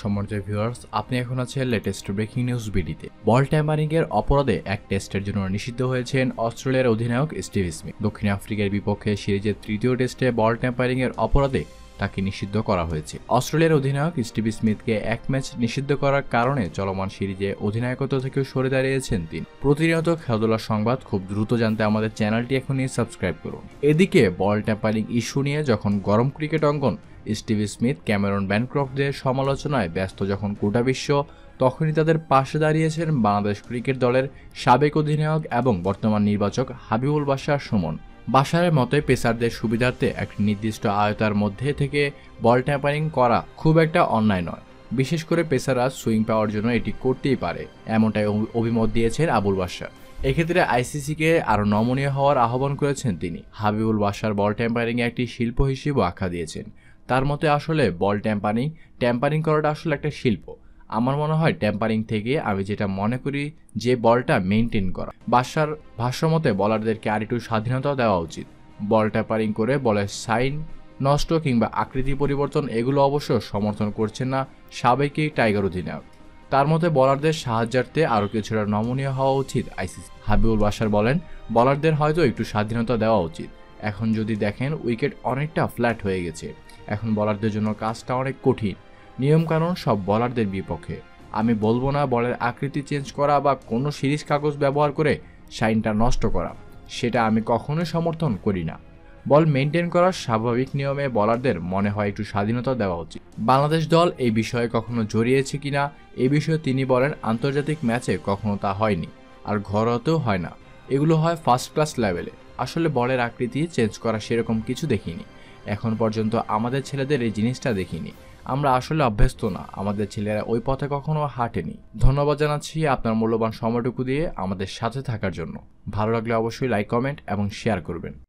সম্মানিত ভিউয়ার্স আপনি এখন আছেন লেটেস্ট ব্রেকিং নিউজ বিডিতে। বল ট্যাম্পারিং এর অপরাধে এক টেস্টের জন্য নিষিদ্ধ হয়েছেন অস্ট্রেলিয়ার অধিনায়ক স্টিভ স্মিথ। দক্ষিণ আফ্রিকার বিপক্ষে সিরিজের তৃতীয় টেস্টে বল ট্যাম্পারিং এর অপরাধে তাকে নিষিদ্ধ করা হয়েছে। অস্ট্রেলিয়ার অধিনায়ক স্টিভ স্মিথকে এক ম্যাচ নিষিদ্ধ করার কারণে চলমান সিরিজে অধিনায়কত্ব থেকে সরে দাঁড়িয়েছেন তিনি। প্রতিনিয়ত খেলাধুলার সংবাদ খুব দ্রুত জানতে আমাদের চ্যানেলটি এখনই সাবস্ক্রাইব করুন। এদিকে বল ট্যাম্পারিং ইস্যু নিয়ে যখন গরম ক্রিকেট অঙ্গন স্টিভ স্মিথ, ক্যামেরন ব্যানক্রফটদের সমালোচনায় ব্যস্ত যখন গোটা বিশ্ব, তখনই তাদের পাশে দাঁড়িয়েছেন বাংলাদেশ ক্রিকেট দলের সাবেক অধিনায়ক এবং বর্তমান নির্বাচক হাবিবুল বাশার সুমন। বাসারের মতে, পেসারদের সুবিধার্থে একটি নির্দিষ্ট আয়তার মধ্যে থেকে বল ট্যাম্পারিং করা খুব একটা অন্যায় নয়। বিশেষ করে পেসাররা সুইং পাওয়ার জন্য এটি করতেই পারে, এমনটাই অভি- অভিমত দিয়েছেন আবুল বাশার। এক্ষেত্রে আইসিসিকে আরও নমনীয় হওয়ার আহ্বান করেছেন তিনি। হাবিবুল বাসার বল ট্যাম্পারিং একটি শিল্প হিসেবেও আখ্যা দিয়েছেন। তার মতে আসলে বল ট্যাম্পারিং ট্যাম্পারিং করাটা আসলে একটা শিল্প। আমার মনে হয় ট্যাম্পারিং থেকে আমি যেটা মনে করি যে বলটা মেনটেন করা। বাসার ভাষ্যমতে বলারদেরকে আর একটু স্বাধীনতা দেওয়া উচিত। বল ট্যাম্পারিং করে বলের সাইন নষ্ট কিংবা আকৃতি পরিবর্তন এগুলো অবশ্য সমর্থন করছেন না সাবেকই টাইগার অধিনায়ক। তার মতে বলারদের সাহায্যার্থে আরও কিছুটা নমনীয় হওয়া উচিত আইসিসি। হাবিবুল বাসার বলেন, বলারদের হয়তো একটু স্বাধীনতা দেওয়া উচিত। এখন যদি দেখেন, উইকেট অনেকটা ফ্ল্যাট হয়ে গেছে। এখন বলারদের জন্য কাজটা অনেক কঠিন। নিয়মকানুন সব বলারদের বিপক্ষে। আমি বলব না বলের আকৃতি চেঞ্জ করা বা কোনো সিরিজ কাগজ ব্যবহার করে সাইনটা নষ্ট করা। সেটা আমি কখনোই সমর্থন করি না। বল মেনটেন করার স্বাভাবিক নিয়মে বলারদের মনে হয় একটু স্বাধীনতা দেওয়া উচিত। বাংলাদেশ দল এই বিষয়ে কখনো জড়িয়েছে কিনা, এ বিষয়ে তিনি বলেন আন্তর্জাতিক ম্যাচে কখনো তা হয়নি। আর ঘরোয়াতেও হয় না। এগুলো হয় ফার্স্ট ক্লাস লেভেলে। আসলে বলের আকৃতি চেঞ্জ করা সেরকম কিছু দেখিনি। এখন পর্যন্ত আমাদের ছেলেদের এই জিনিসটা দেখিনি। আমরা আসলে অভ্যস্ত না। আমাদের ছেলেরা ওই পথে কখনো হাঁটেনি। ধন্যবাদ জানাচ্ছি আপনার মূল্যবান সময়টুকু দিয়ে আমাদের সাথে থাকার জন্য। ভালো লাগলে অবশ্যই লাইক কমেন্ট এবং শেয়ার করবেন।